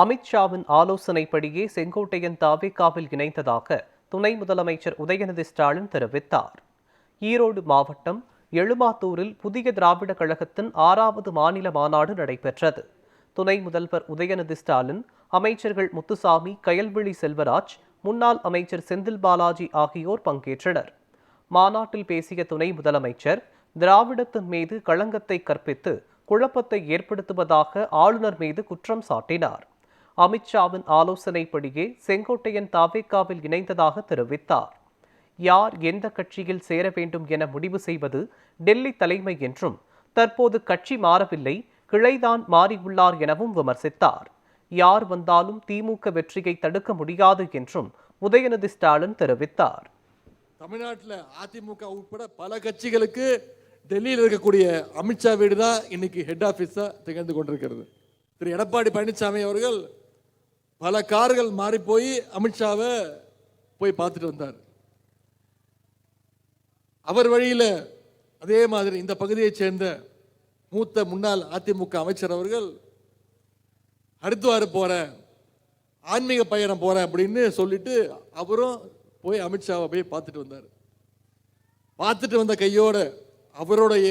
அமித்ஷாவின் ஆலோசனைப்படியே செங்கோட்டையன் தாவேகாவில் இணைந்ததாக துணை முதலமைச்சர் உதயநிதி ஸ்டாலின் தெரிவித்தார். ஈரோடு மாவட்டம் எழுமாத்தூரில் புதிய திராவிட கழகத்தின் ஆறாவது மாநில மாநாடு நடைபெற்றது. துணை முதல்வர் உதயநிதி ஸ்டாலின் அமைச்சர்கள் முத்துசாமி கயல்விழி செல்வராஜ் முன்னாள் அமைச்சர் செந்தில் பாலாஜி ஆகியோர் பங்கேற்றனர். மாநாட்டில் பேசிய துணை முதலமைச்சர் திராவிடத்தின் மீது களங்கத்தை கற்பித்து குழப்பத்தை ஏற்படுத்துவதாக ஆளுநர் மீது குற்றம் சாட்டினார். அமித்ஷாவின் ஆலோசனைப்படியே செங்கோட்டையன் தாவேக்காவில் இணைந்ததாக தெரிவித்தார். யார் எந்த கட்சியில் சேர வேண்டும் என முடிவு செய்வது டெல்லி தலைமை என்றும் தற்போது கட்சி மாறவில்லை கிளைதான் மாறியுள்ளார் எனவும் விமர்சித்தார். யார் வந்தாலும் திமுக வெற்றியை தடுக்க முடியாது என்றும் உதயநிதி ஸ்டாலின் தெரிவித்தார். தமிழ்நாட்டில் அதிமுக உட்பட பல கட்சிகளுக்கு டெல்லியில் இருக்கக்கூடிய அமித்ஷா வீடு தான் இன்னைக்கு ஹெட் ஆஃபீஸாக திகழ்ந்து கொண்டிருக்கிறது. திரு. எடப்பாடி பழனிசாமி அவர்கள் பல கார்கள் மாறி போய் அமித்ஷாவை போய் பார்த்துட்டு வந்தார். அவர் வழியில் அதே மாதிரி இந்த பகுதியைச் சேர்ந்த மூத்த முன்னாள் அதிமுக அமைச்சர் அவர்கள் ஹரித்வார் போகிறேன் ஆன்மீக பயணம் போகிறேன் அப்படின்னு சொல்லிட்டு அவரும் போய் அமித்ஷாவை போய் பார்த்துட்டு வந்தார். பார்த்துட்டு வந்த கையோட அவருடைய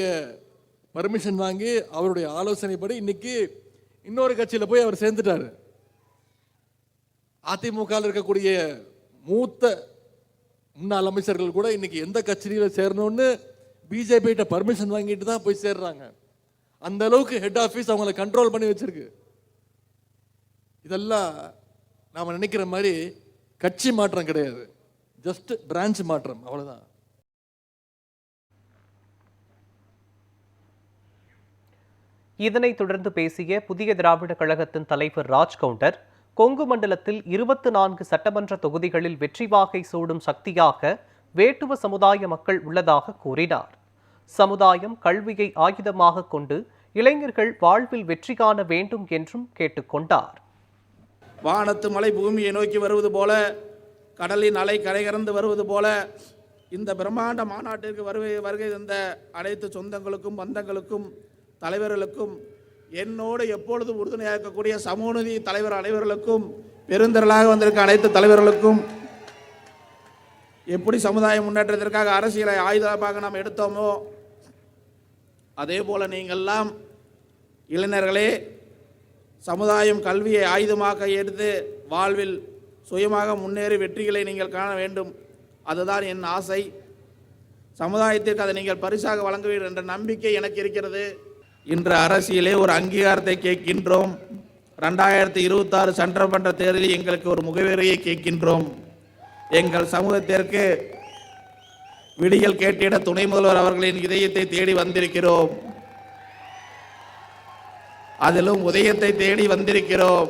பர்மிஷன் வாங்கி அவருடைய ஆலோசனைப்படி இன்னைக்கு இன்னொரு கட்சியில் போய் அவர் சேர்ந்துட்டார். அதிமுகவில் இருக்கக்கூடிய மூத்த முன்னாள் அமைச்சர்கள் கூட இன்னைக்கு எந்த கட்சியில் சேரணும்னு பிஜேபிகிட்ட பர்மிஷன் வாங்கிட்டு தான் போய் சேர்றாங்க. அந்த அளவுக்கு ஹெட் ஆஃபீஸ் அவங்கள கண்ட்ரோல் பண்ணி வச்சிருக்கு. இதெல்லாம் நாம் நினைக்கிற மாதிரி கட்சி மாற்றம் கிடையாது. ஜஸ்ட் பிரான்ச் மாற்றம் அவ்வளோதான் இதனைத் தொடர்ந்து பேசிய புதிய திராவிட கழகத்தின் தலைவர் ராஜ் கவுண்டர் கொங்கு மண்டலத்தில் இருபத்து நான்கு சட்டமன்ற தொகுதிகளில் வெற்றி வாகை சூடும் சக்தியாக வேட்டுவ சமுதாய மக்கள் உள்ளதாக கூறினார். சமுதாயம் கல்வியை ஆயுதமாக கொண்டு இளைஞர்கள் வாழ்வில் வெற்றி காண வேண்டும் என்றும் கேட்டுக்கொண்டார் வானத்து மலை பூமியை நோக்கி வருவது போல கடலின் அலை கரைகறந்து வருவது போல இந்த பிரம்மாண்ட மாநாட்டிற்கு வருகை வருகை தந்த அனைத்து சொந்தங்களுக்கும் பந்தங்களுக்கும் தலைவர்களுக்கும் என்னோடு எப்பொழுதும் உறுதுணையாக இருக்கக்கூடிய சமூகநீதி தலைவர் அனைவர்களுக்கும் பெருந்திரளாக வந்திருக்க அனைத்து தலைவர்களுக்கும் எப்படி சமுதாய முன்னேற்றத்திற்காக அரசியலை ஆயுதமாக நாம் எடுத்தோமோ அதே போல் நீங்கள்லாம் இளைஞர்களே சமுதாயம் கல்வியை ஆயுதமாக எடுத்து வாழ்வில் சுயமாக முன்னேறி வெற்றிகளை நீங்கள் காண வேண்டும். அதுதான் என் ஆசை. சமுதாயத்திற்கு அதை நீங்கள் பரிசாக வழங்குவீர்கள் என்ற நம்பிக்கை எனக்கு இருக்கிறது. இன்று அரசியலே ஒரு அங்கீகாரத்தை கேட்கின்றோம். ரெண்டாயிரத்தி இருபத்தாறு சட்டமன்ற தேர்தலில் எங்களுக்கு ஒரு முகவரியை கேட்கின்றோம். எங்கள் சமூகத்திற்கு விடியல் கேட்டிட துணை முதல்வர் அவர்களின் இதயத்தை தேடி வந்திருக்கிறோம். அதிலும் உதயத்தை தேடி வந்திருக்கிறோம்.